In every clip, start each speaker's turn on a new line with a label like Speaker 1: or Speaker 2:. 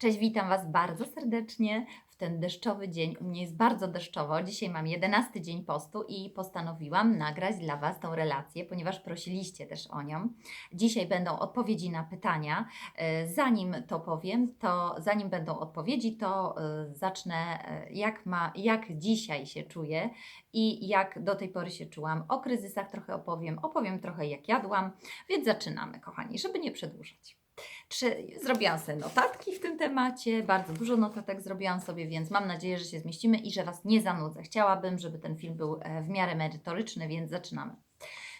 Speaker 1: Cześć, witam Was bardzo serdecznie w ten deszczowy dzień. U mnie jest bardzo deszczowo. Dzisiaj mam 11 dzień postu i postanowiłam nagrać dla Was tą relację, ponieważ prosiliście też o nią. Dzisiaj będą odpowiedzi na pytania. E, Zanim to powiem, to zanim będą odpowiedzi, to e, zacznę e, jak, ma, jak dzisiaj się czuję i jak do tej pory się czułam. O kryzysach trochę opowiem, opowiem trochę jak jadłam, więc zaczynamy, kochani, żeby nie przedłużać. Czy zrobiłam sobie notatki w tym temacie? Bardzo dużo notatek zrobiłam sobie, więc mam nadzieję, że się zmieścimy i że Was nie zanudzę. Chciałabym, żeby ten film był e, w miarę merytoryczny, więc zaczynamy.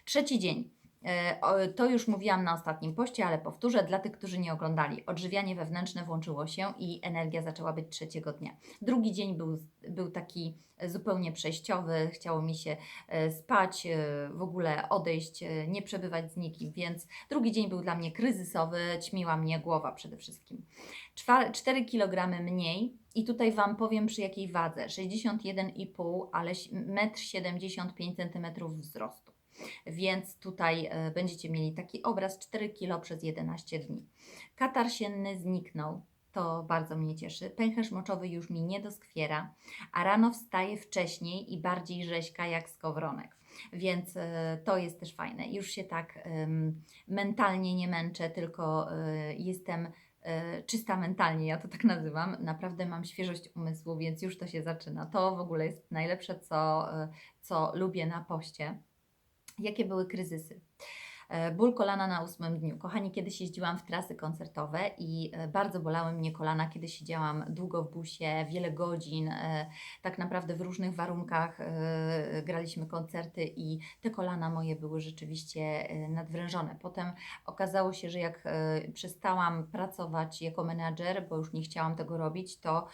Speaker 1: Trzeci dzień. E, To już mówiłam na ostatnim poście, ale powtórzę dla tych, którzy nie oglądali. Odżywianie wewnętrzne włączyło się i energia zaczęła być trzeciego dnia. Drugi dzień był, był taki zupełnie przejściowy, chciało mi się e, spać, e, w ogóle odejść, nie przebywać z nikim, więc drugi dzień był dla mnie kryzysowy, ćmiła mnie głowa przede wszystkim. Czwa- 4 kg mniej i tutaj Wam powiem przy jakiej wadze. 61,5, ale 1,75 cm wzrostu. Więc tutaj e, będziecie mieli taki obraz 4 kg przez 11 dni. Katar sienny zniknął. To bardzo mnie cieszy. Pęcherz moczowy już mi nie doskwiera, a rano wstaję wcześniej i bardziej rzeźka jak skowronek. Więc e, to jest też fajne. Już się tak mentalnie nie męczę, tylko e, jestem czysta mentalnie, ja to tak nazywam. Naprawdę mam świeżość umysłu, więc już to się zaczyna. To w ogóle jest najlepsze, co, co lubię na poście. Jakie były kryzysy? E, Ból kolana na ósmym dniu. Kochani, kiedyś jeździłam w trasy koncertowe i e, bardzo bolały mnie kolana, kiedy siedziałam długo w busie, wiele godzin, e, tak naprawdę w różnych warunkach graliśmy koncerty i te kolana moje były rzeczywiście nadwrężone. Potem okazało się, że jak przestałam pracować jako menadżer, bo już nie chciałam tego robić, to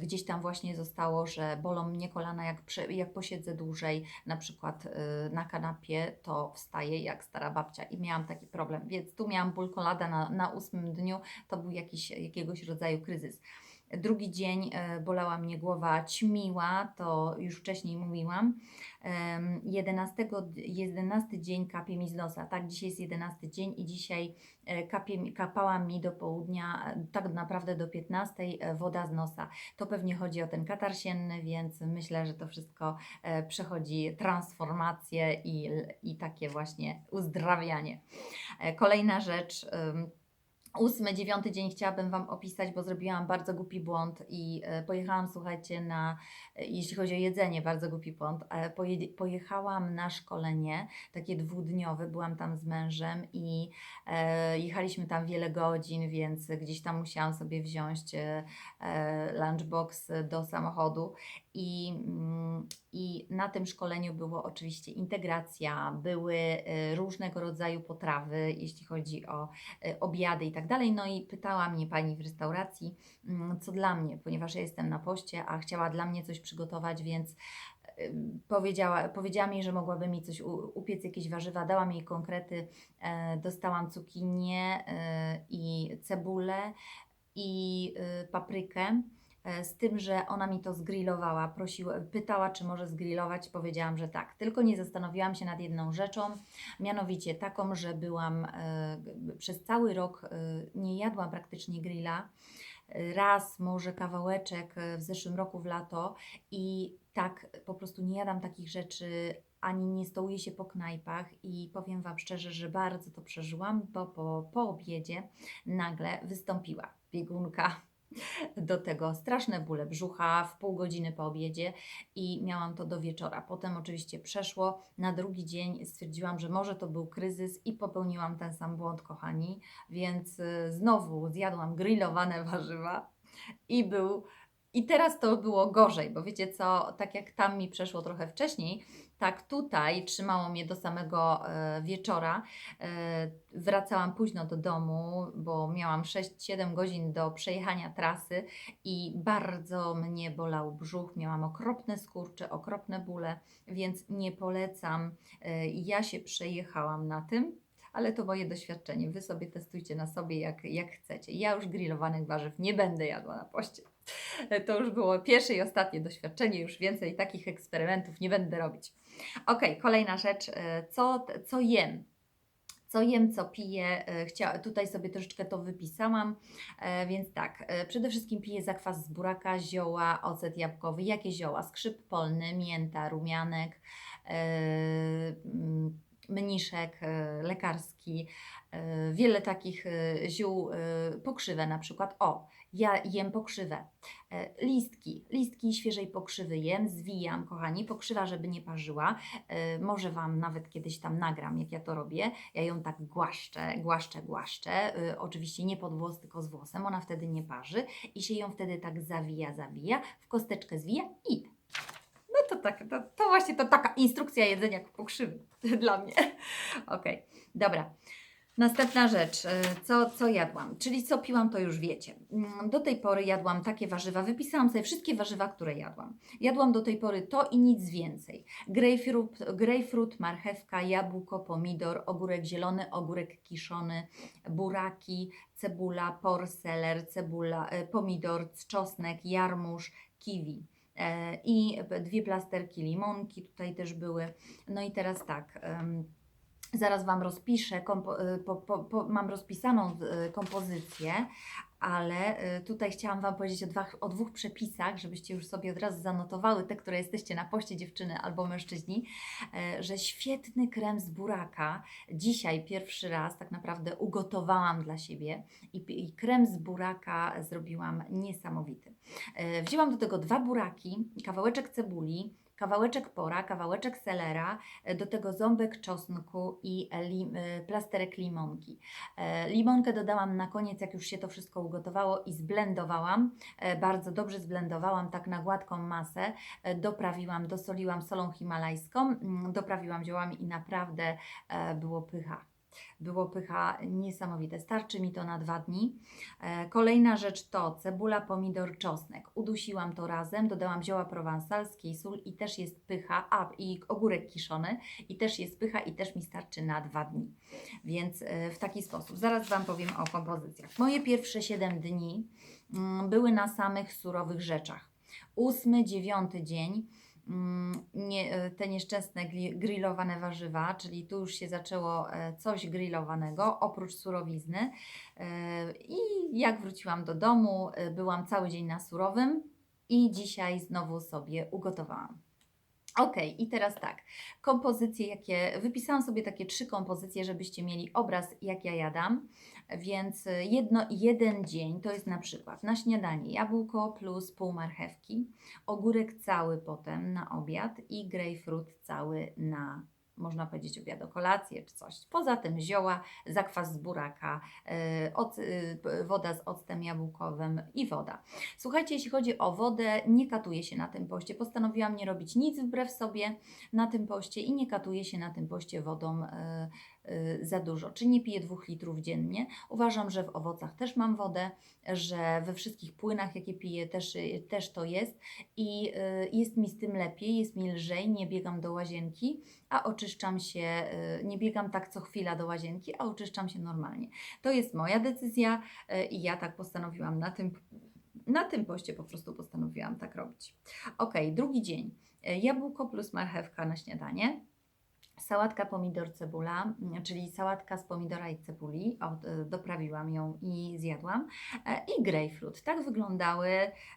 Speaker 1: gdzieś tam właśnie zostało, że bolą mnie kolana, jak, jak posiedzę dłużej, na przykład na kanapie, to wstaję jak stara babcia i miałam taki problem. Więc tu miałam ból kolana na, na ósmym dniu, to był jakiś, jakiegoś rodzaju kryzys. Drugi dzień e, bolała mnie głowa, ćmiła, to już wcześniej mówiłam. Em, 11, d- 11 dzień kapie mi z nosa. Tak, dzisiaj jest 11 dzień i dzisiaj e, kapie, kapała mi do południa, e, tak naprawdę do 15 e, woda z nosa. To pewnie chodzi o ten katar sienny, więc myślę, że to wszystko przechodzi transformację i, i takie właśnie uzdrawianie. Kolejna rzecz. Ósmy, dziewiąty dzień chciałabym Wam opisać, bo zrobiłam bardzo głupi błąd i e, pojechałam, słuchajcie, na, e, jeśli chodzi o jedzenie, bardzo głupi błąd, poje, pojechałam na szkolenie, takie dwudniowe, byłam tam z mężem i e, jechaliśmy tam wiele godzin, więc gdzieś tam musiałam sobie wziąć lunchbox do samochodu i, mm, i na tym szkoleniu było oczywiście integracja, były e, różnego rodzaju potrawy, jeśli chodzi o e, obiady i tak dalej. No i pytała mnie pani w restauracji, mm, co dla mnie, ponieważ ja jestem na poście, a chciała dla mnie coś przygotować, więc em, powiedziała, powiedziała mi, że mogłaby mi coś upiec, jakieś warzywa, dałam jej konkrety, e, dostałam cukinię e, i cebulę i paprykę. E, Z tym, że ona mi to zgrillowała, prosiła, pytała, czy może zgrillować. Powiedziałam, że tak. Tylko nie zastanowiłam się nad jedną rzeczą, mianowicie taką, że byłam e, przez cały rok, e, nie jadłam praktycznie grilla. Raz, może kawałeczek w zeszłym roku w lato i tak po prostu nie jadam takich rzeczy, ani nie stołuję się po knajpach i powiem Wam szczerze, że bardzo to przeżyłam, bo po, po obiedzie nagle wystąpiła biegunka do tego straszne bóle brzucha w pół godziny po obiedzie i miałam to do wieczora. Potem oczywiście przeszło. Na drugi dzień stwierdziłam, że może to był kryzys i popełniłam ten sam błąd, kochani, więc y, znowu zjadłam grillowane warzywa i był i teraz to było gorzej, bo wiecie co, tak jak tam mi przeszło trochę wcześniej, tak tutaj trzymało mnie do samego e, wieczora. E, wracałam późno do domu, bo miałam 6-7 godzin do przejechania trasy i bardzo mnie bolał brzuch. Miałam okropne skurcze, okropne bóle, więc nie polecam. E, ja się przejechałam na tym. Ale to moje doświadczenie. Wy sobie testujcie na sobie, jak, jak chcecie. Ja już grillowanych warzyw nie będę jadła na poście. To już było pierwsze i ostatnie doświadczenie, już więcej takich eksperymentów nie będę robić. Ok, kolejna rzecz, e, co, co jem? Co jem, co piję, e, chcia, tutaj sobie troszeczkę to wypisałam, e, więc tak, przede wszystkim piję zakwas z buraka, zioła, ocet jabłkowy. Jakie zioła? Skrzyp polny, mięta, rumianek, mm, mniszek e, lekarski, e, wiele takich e, ziół, pokrzywę na przykład. O, ja jem pokrzywę. Listki, listki świeżej pokrzywy jem, zwijam, kochani, pokrzywa, żeby nie parzyła. Może Wam nawet kiedyś tam nagram, jak ja to robię. Ja ją tak głaszczę, głaszczę, głaszczę. Oczywiście nie pod włos, tylko z włosem, ona wtedy nie parzy i się ją wtedy tak zawija, zawija, w kosteczkę zwija i tak, to, to właśnie to taka instrukcja jedzenia pokrzywy dla mnie. Okej, dobra. Następna rzecz, e, co, co jadłam, czyli co piłam, to już wiecie. Mm, Do tej pory jadłam takie warzywa, wypisałam sobie wszystkie warzywa, które jadłam. Jadłam do tej pory to i nic więcej. Grejpfrut, marchewka, jabłko, pomidor, ogórek zielony, ogórek kiszony, buraki, cebula, por, seler, cebula, e, pomidor, czosnek, jarmuż, kiwi. E, I dwie plasterki limonki tutaj też były. No i teraz tak. Zaraz Wam rozpiszę, kompo, po, po, po, mam rozpisaną y, kompozycję, ale y, tutaj chciałam Wam powiedzieć o, dwa, o dwóch przepisach, żebyście już sobie od razu zanotowały, te, które jesteście na poście dziewczyny albo mężczyźni, e, że świetny krem z buraka dzisiaj pierwszy raz tak naprawdę ugotowałam dla siebie i, i krem z buraka zrobiłam niesamowity. E, Wzięłam do tego dwa buraki, kawałeczek cebuli, kawałeczek pora, kawałeczek selera, e, do tego ząbek czosnku i lim, e, plasterek limonki. E, Limonkę dodałam na koniec, jak już się to wszystko ugotowało i zblendowałam. Bardzo dobrze zblendowałam, tak na gładką masę. Doprawiłam, dosoliłam solą himalajską, mm, doprawiłam ziołami i naprawdę było pycha. Było pycha niesamowite. Starczy mi to na dwa dni. E, Kolejna rzecz to cebula, pomidor, czosnek. Udusiłam to razem, dodałam zioła prowansalskie sól i też jest pycha, a i ogórek kiszony i też jest pycha i też mi starczy na dwa dni. Więc e, w taki sposób. Zaraz Wam powiem o kompozycjach. Moje pierwsze 7 dni mm, były na samych surowych rzeczach. Ósmy, dziewiąty dzień nie, e, te nieszczęsne grillowane warzywa, czyli tu już się zaczęło e, coś grillowanego oprócz surowizny. E, I jak wróciłam do domu, byłam cały dzień na surowym i dzisiaj znowu sobie ugotowałam. Ok, i teraz tak. Kompozycje, jakie. Wypisałam sobie takie trzy kompozycje, żebyście mieli obraz, jak ja jadam. Więc y, jedno, jeden dzień to jest na przykład na śniadanie jabłko plus pół marchewki, ogórek cały potem na obiad i grejpfrut cały na, można powiedzieć, obiad, kolację czy coś. Poza tym zioła, zakwas z buraka, y, y, woda z octem jabłkowym i woda. Słuchajcie, jeśli chodzi o wodę, nie katuję się na tym poście. Postanowiłam nie robić nic wbrew sobie na tym poście i nie katuję się na tym poście wodą y, za dużo. Czy nie piję dwóch litrów dziennie? Uważam, że w owocach też mam wodę, że we wszystkich płynach, jakie piję, też, y, też to jest i y, jest mi z tym lepiej, jest mi lżej, nie biegam do łazienki, a oczyszczam się, y, nie biegam tak co chwila do łazienki, a oczyszczam się normalnie. To jest moja decyzja y, i ja tak postanowiłam na tym, na tym poście po prostu postanowiłam tak robić. Ok, drugi dzień. Y, Jabłko plus marchewka na śniadanie. Sałatka pomidor cebula, mm, czyli sałatka z pomidora i cebuli, y, doprawiłam ją i zjadłam. E, I grejpfrut. Tak wyglądały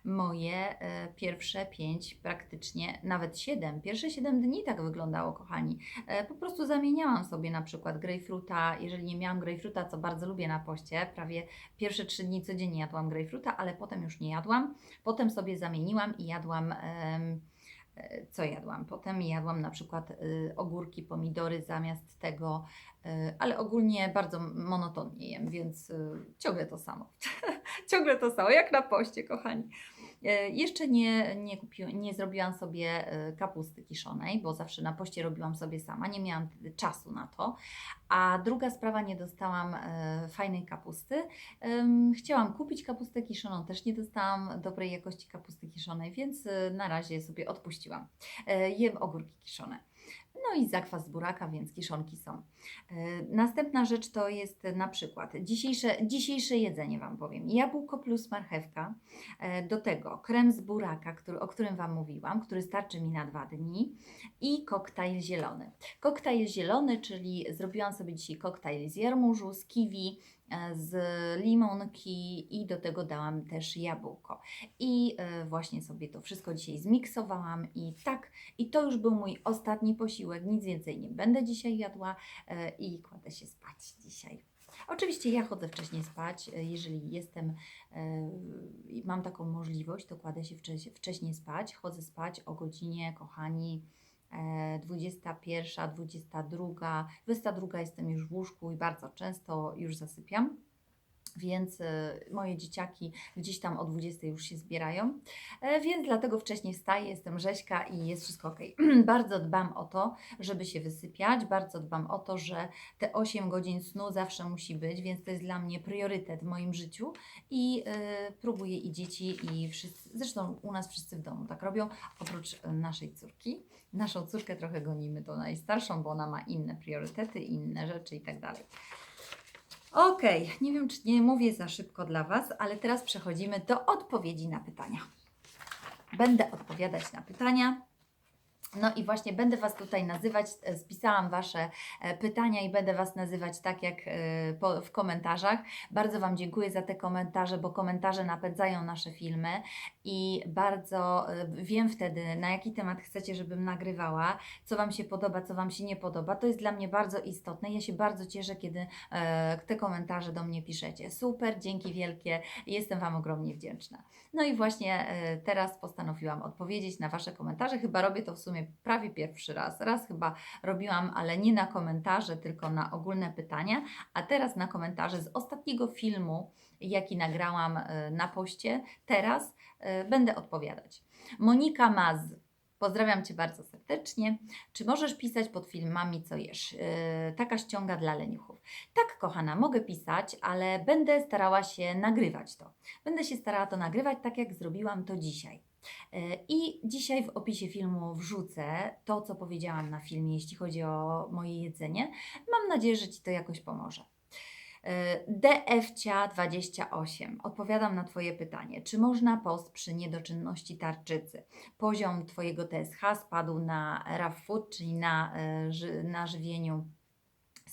Speaker 1: moje e, pierwsze pięć, praktycznie nawet siedem. Pierwsze siedem dni tak wyglądało, kochani. E, Po prostu zamieniałam sobie na przykład grejpfruta, jeżeli nie miałam grejpfruta, co bardzo lubię na poście, prawie pierwsze trzy dni codziennie jadłam grejpfruta, ale potem już nie jadłam. Potem sobie zamieniłam i jadłam. e, co jadłam? Potem jadłam na przykład y, ogórki, pomidory zamiast tego, y, ale ogólnie bardzo monotonnie jem, więc y, ciągle to samo. ciągle to samo, jak na poście, kochani. E, Jeszcze nie, nie, kupiłam, nie zrobiłam sobie e, kapusty kiszonej, bo zawsze na poście robiłam sobie sama, nie miałam czasu na to. A druga sprawa, nie dostałam e, fajnej kapusty. Chciałam kupić kapustę kiszoną, też nie dostałam dobrej jakości kapusty kiszonej, więc na razie sobie odpuściłam. Jem ogórki kiszone. No i zakwas buraka, więc kiszonki są. E, Następna rzecz to jest na przykład dzisiejsze, dzisiejsze jedzenie Wam powiem. Jabłko plus marchewka, e, do tego krem z buraka, który, o którym Wam mówiłam, który starczy mi na dwa dni i koktajl zielony. Koktajl zielony, czyli zrobiłam sobie dzisiaj koktajl z jarmużu, z kiwi, z limonki i do tego dałam też jabłko. I e, właśnie sobie to wszystko dzisiaj zmiksowałam i tak, i to już był mój ostatni posiłek, nic więcej nie będę dzisiaj jadła e, i kładę się spać dzisiaj. Oczywiście ja chodzę wcześniej spać, e, jeżeli jestem, e, mam taką możliwość, to kładę się wcześ, wcześniej spać. Chodzę spać o godzinie, kochani, e, 21, 22, 22 jestem już w łóżku i bardzo często już zasypiam. Więc e, moje dzieciaki gdzieś tam o 20 już się zbierają, e, więc dlatego wcześniej wstaję, jestem rzeźka i jest wszystko ok. bardzo dbam o to, żeby się wysypiać, bardzo dbam o to, że te 8 godzin snu zawsze musi być, więc to jest dla mnie priorytet w moim życiu i e, próbuję i dzieci, i wszyscy, zresztą u nas wszyscy w domu tak robią, oprócz naszej córki. Naszą córkę trochę gonimy, tą najstarszą, bo ona ma inne priorytety, inne rzeczy i tak dalej. Okej, nie wiem, czy nie mówię za szybko dla Was, ale teraz przechodzimy do odpowiedzi na pytania. Będę odpowiadać na pytania. No i właśnie będę Was tutaj nazywać, e, spisałam Wasze e, pytania i będę Was nazywać tak jak e, w komentarzach. Bardzo Wam dziękuję za te komentarze, bo komentarze napędzają nasze filmy i bardzo e, wiem wtedy, na jaki temat chcecie, żebym nagrywała, co Wam się podoba, co Wam się nie podoba. To jest dla mnie bardzo istotne. Ja się bardzo cieszę, kiedy e, te komentarze do mnie piszecie. Super, dzięki wielkie, jestem Wam ogromnie wdzięczna. No i właśnie e, teraz postanowiłam odpowiedzieć na Wasze komentarze. Chyba robię to w sumie prawie pierwszy raz. Raz chyba robiłam, ale nie na komentarze, tylko na ogólne pytania, a teraz na komentarze z ostatniego filmu, jaki nagrałam e, na poście. Teraz e, będę odpowiadać. Monika Maz. Pozdrawiam Cię bardzo serdecznie. Czy możesz pisać pod filmami, co jesz? Yy, taka ściąga dla leniuchów. Tak, kochana, mogę pisać, ale będę starała się nagrywać to. Będę się starała to nagrywać tak, jak zrobiłam to dzisiaj. I dzisiaj w opisie filmu wrzucę to, co powiedziałam na filmie, jeśli chodzi o moje jedzenie. Mam nadzieję, że Ci to jakoś pomoże. DFcia28. Odpowiadam na Twoje pytanie. Czy można post przy niedoczynności tarczycy? Poziom Twojego TSH spadł na RAW Food, czyli na, e, na żywieniu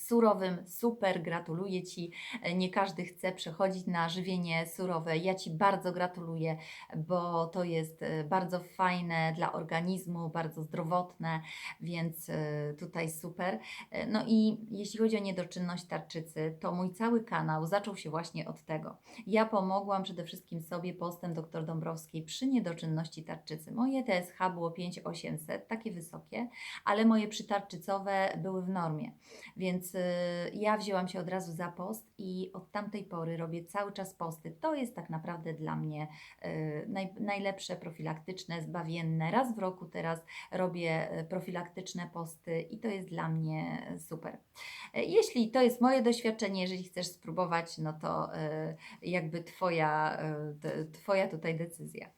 Speaker 1: surowym. Super, gratuluję Ci. E, Nie każdy chce przechodzić na żywienie surowe. Ja Ci bardzo gratuluję, bo to jest e, bardzo fajne dla organizmu, bardzo zdrowotne, więc e, tutaj super. No i jeśli chodzi o niedoczynność tarczycy, to mój cały kanał zaczął się właśnie od tego. Ja pomogłam przede wszystkim sobie postem dr Dąbrowskiej przy niedoczynności tarczycy. Moje TSH było 5800, takie wysokie, ale moje przytarczycowe były w normie. Więc ja wzięłam się od razu za post i od tamtej pory robię cały czas posty. To jest tak naprawdę dla mnie y, naj, najlepsze profilaktyczne, zbawienne. Raz w roku teraz robię y, profilaktyczne posty i to jest dla mnie super. Jeśli to jest moje doświadczenie, jeżeli chcesz spróbować, no to y, jakby Twoja, y, twoja tutaj decyzja.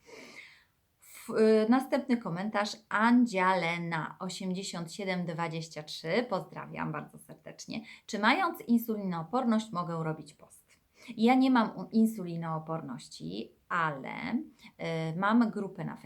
Speaker 1: Y, Następny komentarz Andzialena 8723. Pozdrawiam bardzo serdecznie. Czy mając insulinooporność mogę robić post? Ja nie mam insulinooporności, ale y, mam grupę na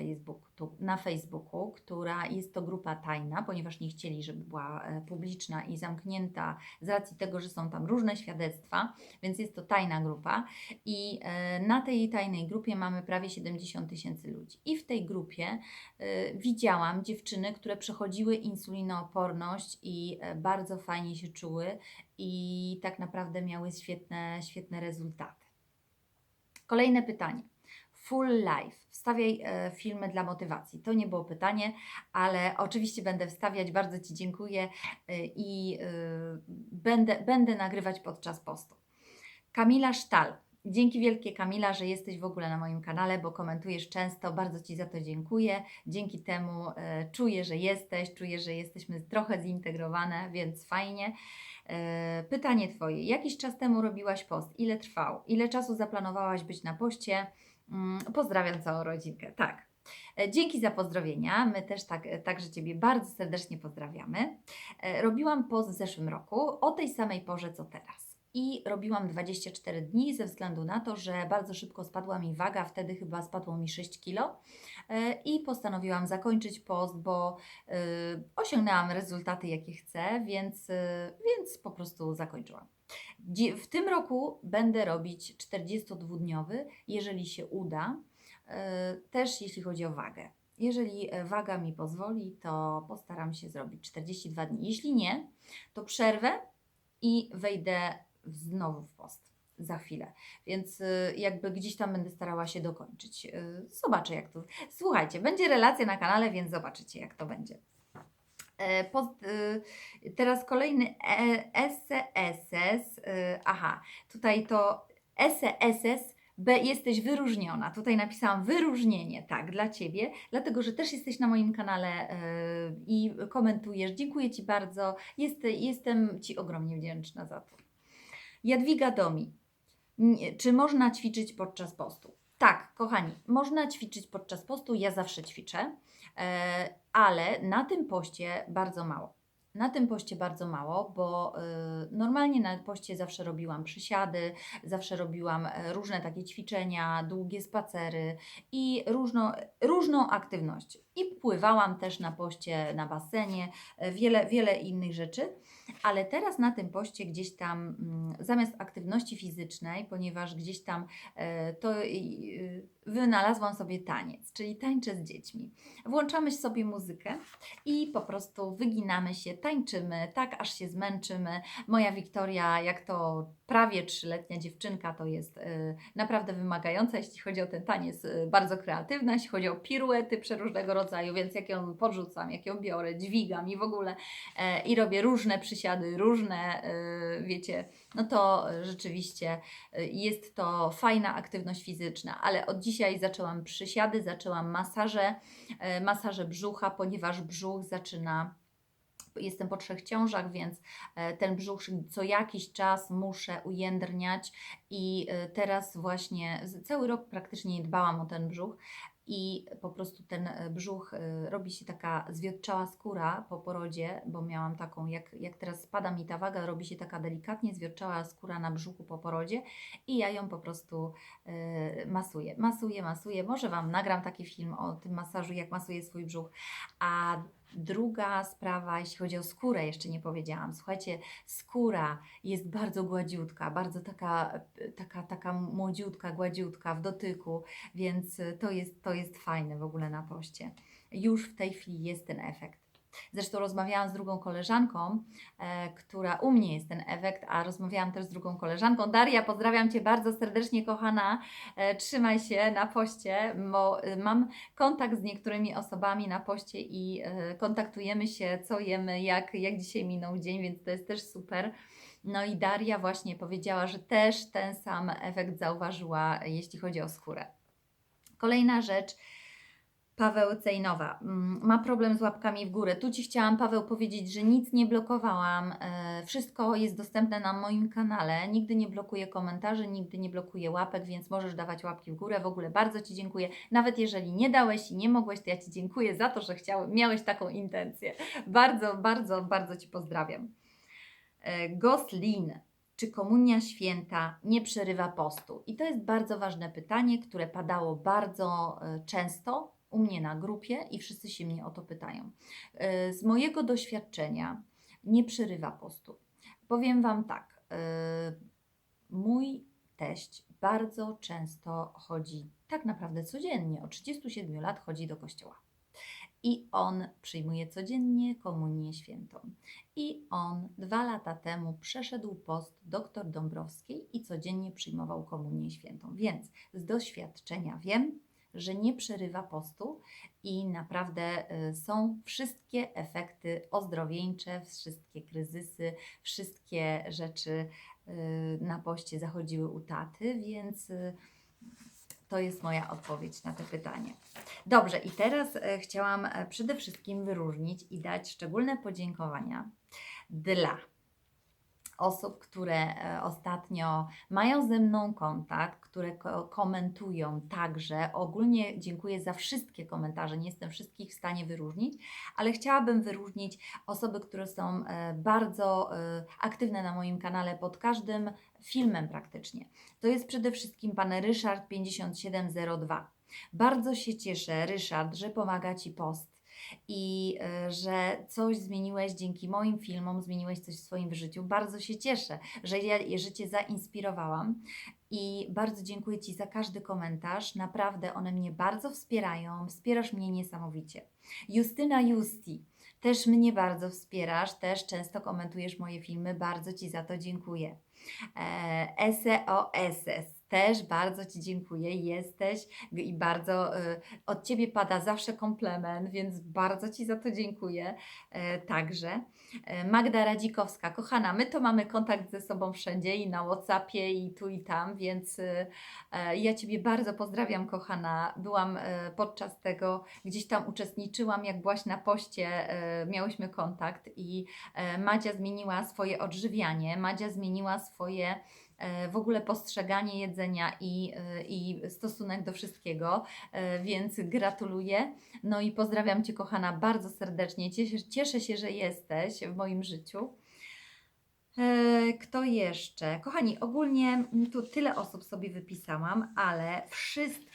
Speaker 1: na Facebooku, która jest to grupa tajna, ponieważ nie chcieli, żeby była e, publiczna i zamknięta z racji tego, że są tam różne świadectwa, więc jest to tajna grupa i e, na tej tajnej grupie mamy prawie 70 tysięcy ludzi. I w tej grupie y, widziałam dziewczyny, które przechodziły insulinooporność i e, bardzo fajnie się czuły i tak naprawdę miały świetne, świetne rezultaty. Kolejne pytanie. Full life. Wstawiaj e, filmy dla motywacji. To nie było pytanie, ale oczywiście będę wstawiać. Bardzo Ci dziękuję e, i e, będę, będę nagrywać podczas postu. Kamila Sztal. Dzięki wielkie Kamila, że jesteś w ogóle na moim kanale, bo komentujesz często. Bardzo Ci za to dziękuję. Dzięki temu e, czuję, że jesteś, czuję, że jesteśmy trochę zintegrowane, więc fajnie. E, Pytanie Twoje. Jakiś czas temu robiłaś post. Ile trwał? Ile czasu zaplanowałaś być na poście? Mm, Pozdrawiam całą rodzinkę. Tak. E, Dzięki za pozdrowienia. My też tak, także Ciebie bardzo serdecznie pozdrawiamy. E, Robiłam post w zeszłym roku o tej samej porze co teraz. I robiłam 24 dni ze względu na to, że bardzo szybko spadła mi waga, wtedy chyba spadło mi 6 kilo. E, I postanowiłam zakończyć post, bo e, osiągnęłam rezultaty, jakie chcę, więc, e, więc po prostu zakończyłam. W tym roku będę robić 42-dniowy, jeżeli się uda, e, też jeśli chodzi o wagę. Jeżeli e, waga mi pozwoli, to postaram się zrobić 42 dni. Jeśli nie, to przerwę i wejdę znowu w post za chwilę. Więc y, jakby gdzieś tam będę starała się dokończyć. Zobaczę jak to. Słuchajcie, będzie relacja na kanale, więc zobaczycie jak to będzie. E, y, teraz kolejny e, SESS. y, Aha, tutaj to SESS. B, jesteś wyróżniona. Tutaj napisałam wyróżnienie, tak, dla Ciebie, dlatego że też jesteś na moim kanale y, i komentujesz. Dziękuję Ci bardzo. Jest, jestem Ci ogromnie wdzięczna za to. Jadwiga Domi. Czy można ćwiczyć podczas postu? Tak, kochani, można ćwiczyć podczas postu. Ja zawsze ćwiczę, e, ale na tym poście bardzo mało. Na tym poście bardzo mało, bo y, normalnie na poście zawsze robiłam przysiady, zawsze robiłam e, różne takie ćwiczenia, długie spacery i różno, różną aktywność. I pływałam też na poście na basenie, e, wiele, wiele innych rzeczy. Ale teraz na tym poście gdzieś tam mm, zamiast aktywności fizycznej, ponieważ gdzieś tam e, to wynalazłam sobie taniec, czyli tańczę z dziećmi. Włączamy sobie muzykę i po prostu wyginamy się, tańczymy, tak aż się zmęczymy. Moja Wiktoria, jak to prawie trzyletnia dziewczynka, to jest e, naprawdę wymagająca, jeśli chodzi o ten taniec, bardzo kreatywna, jeśli chodzi o piruety przeróżnego rodzaju, więc jak ją podrzucam, jak ją biorę, dźwigam i w ogóle e, i robię różne przysiady, różne, e, wiecie, no to rzeczywiście e, jest to fajna aktywność fizyczna, ale od dzisiaj zaczęłam przysiady, zaczęłam masaże, masaże brzucha, ponieważ brzuch zaczyna Jestem po trzech ciążach, więc ten brzuch co jakiś czas muszę ujędrniać i teraz właśnie cały rok praktycznie nie dbałam o ten brzuch i po prostu ten e, brzuch e, robi się taka zwiotczała skóra po porodzie, bo miałam taką, jak, jak teraz spada mi ta waga, robi się taka delikatnie zwiotczała skóra na brzuchu po porodzie i ja ją po prostu e, masuję, masuję, masuję. Może Wam nagram taki film o tym masażu, jak masuję swój brzuch. A druga sprawa, jeśli chodzi o skórę, jeszcze nie powiedziałam. Słuchajcie, skóra jest bardzo gładziutka, bardzo taka, taka, taka młodziutka, gładziutka w dotyku, więc to jest, to jest fajne w ogóle na poście. Już w tej chwili jest ten efekt. Zresztą rozmawiałam z drugą koleżanką, e, która u mnie jest ten efekt, a rozmawiałam też z drugą koleżanką. Daria, pozdrawiam Cię bardzo serdecznie, kochana. E, trzymaj się na poście, bo e, mam kontakt z niektórymi osobami na poście i e, kontaktujemy się, co jemy, jak, jak dzisiaj minął dzień, więc to jest też super. No i Daria właśnie powiedziała, że też ten sam efekt zauważyła, jeśli chodzi o skórę. Kolejna rzecz. Paweł Cejnowa mm, ma problem z łapkami w górę. Tu Ci chciałam, Paweł, powiedzieć, że nic nie blokowałam. e, Wszystko jest dostępne na moim kanale. Nigdy nie blokuję komentarzy, nigdy nie blokuję łapek, więc możesz dawać łapki w górę. W ogóle bardzo Ci dziękuję. Nawet jeżeli nie dałeś i nie mogłeś, to ja Ci dziękuję za to, że chciał, miałeś taką intencję. Bardzo, bardzo, bardzo Ci pozdrawiam. E, Goslin. Czy komunia święta nie przerywa postu? I to jest bardzo ważne pytanie, które padało bardzo e, często u mnie na grupie i wszyscy się mnie o to pytają. E, Z mojego doświadczenia nie przerywa postu. Powiem Wam tak. e, Mój teść bardzo często chodzi, tak naprawdę codziennie, od 37 lat chodzi do kościoła. I on przyjmuje codziennie komunię świętą. I on dwa lata temu przeszedł post dr Dąbrowskiej i codziennie przyjmował komunię świętą. Więc z doświadczenia wiem, że nie przerywa postu i naprawdę y, są wszystkie efekty ozdrowieńcze, wszystkie kryzysy, wszystkie rzeczy y, na poście zachodziły u taty, więc y, to jest moja odpowiedź na to pytanie. Dobrze, i teraz chciałam przede wszystkim wyróżnić i dać szczególne podziękowania dla osób, które e, ostatnio mają ze mną kontakt, które ko- komentują także. Ogólnie dziękuję za wszystkie komentarze. Nie jestem wszystkich w stanie wyróżnić, ale chciałabym wyróżnić osoby, które są e, bardzo e, aktywne na moim kanale pod każdym filmem praktycznie. To jest przede wszystkim pan Ryszard 5702. Bardzo się cieszę, Ryszard, że pomaga Ci post i e, że coś zmieniłeś dzięki moim filmom, zmieniłeś coś w swoim życiu. Bardzo się cieszę, że ja że Cię zainspirowałam i bardzo dziękuję Ci za każdy komentarz. Naprawdę one mnie bardzo wspierają, wspierasz mnie niesamowicie. Justyna Justi, też mnie bardzo wspierasz, też często komentujesz moje filmy, bardzo Ci za to dziękuję. E, SEOSS, też bardzo Ci dziękuję, jesteś i bardzo e, od Ciebie pada zawsze komplement, więc bardzo Ci za to dziękuję e, także. E, Magda Radzikowska, kochana, my to mamy kontakt ze sobą wszędzie i na Whatsappie i tu i tam, więc ja Ciebie bardzo pozdrawiam, kochana. Byłam podczas tego, gdzieś tam uczestniczyłam, jak byłaś na poście, miałyśmy kontakt i Madzia zmieniła swoje odżywianie, Madzia zmieniła swoje w ogóle postrzeganie jedzenia i, e, i stosunek do wszystkiego, e, więc gratuluję. No i pozdrawiam Cię, kochana, bardzo serdecznie. Cieszę, cieszę się, że jesteś w moim życiu. E, Kto jeszcze? Kochani, ogólnie tu tyle osób sobie wypisałam, ale wszystkie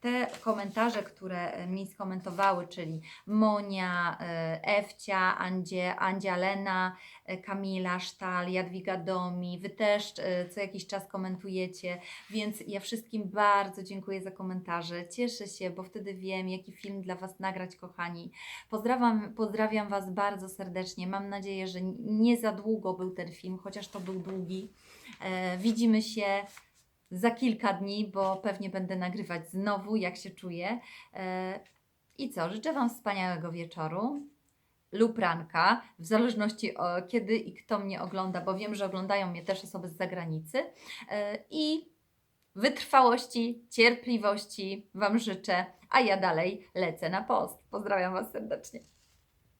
Speaker 1: te komentarze, które e, mi skomentowały, czyli Monia, e, Ewcia, Andzie, Andzia Lena, e, Kamila Sztal, Jadwiga Domi, Wy też co jakiś czas komentujecie, więc ja wszystkim bardzo dziękuję za komentarze. Cieszę się, bo wtedy wiem, jaki film dla Was nagrać, kochani. Pozdrawiam, pozdrawiam Was bardzo serdecznie. Mam nadzieję, że nie za długo był ten film, chociaż to był długi. Widzimy się za kilka dni, bo pewnie będę nagrywać znowu, jak się czuję. E, I co? Życzę Wam wspaniałego wieczoru lub ranka, w zależności o kiedy i kto mnie ogląda, bo wiem, że oglądają mnie też osoby z zagranicy. E, I wytrwałości, cierpliwości Wam życzę, a ja dalej lecę na post. Pozdrawiam Was serdecznie.